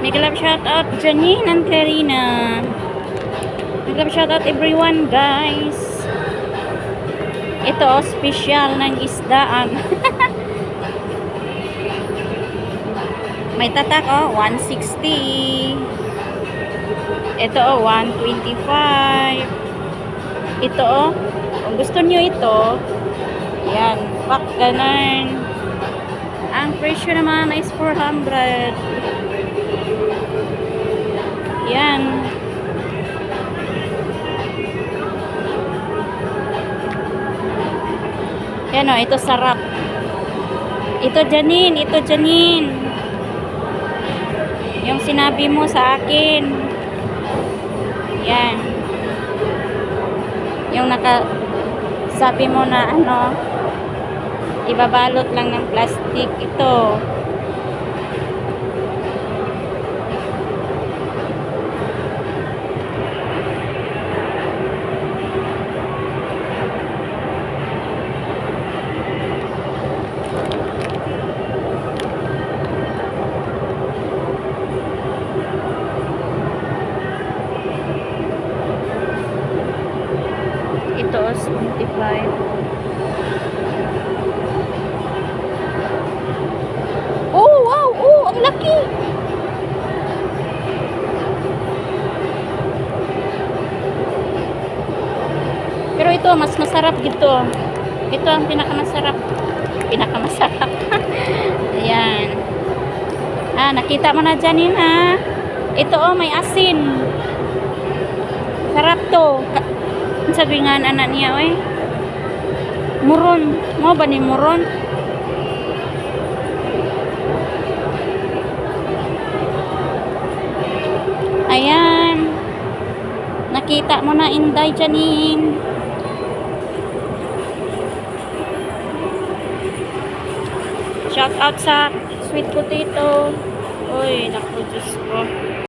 Make love shout out Janine and Karina. Make love shout out everyone guys. Ito oh, special ng isdaan. May tatak oh, 160. Ito oh, 125. Ito oh, kung gusto niyo ito, yan, pack ganun. Ang presyo naman is 400. Yan o, ito sarap. Ito Janine, ito Janine. Yung sinabi mo sa akin. Yan. Yung naka sabi mo na ano ibabalot lang ng plastic ito. Oh, 75. Oh, wow! Oh, ang laki! Pero ito, mas masarap dito. Ito ang pinakamasarap. Pinakamasarap. Ayan. Ah, nakita mo na yun, ha? Ito, oh, may asin. Sarap to. Ang sabi nga anak niya, oy. Muron. Mo ba ni muron? Ayan. Nakita mo na Inday Janine. Shout out sa sweet potato. Uy, naku, Diyos ko.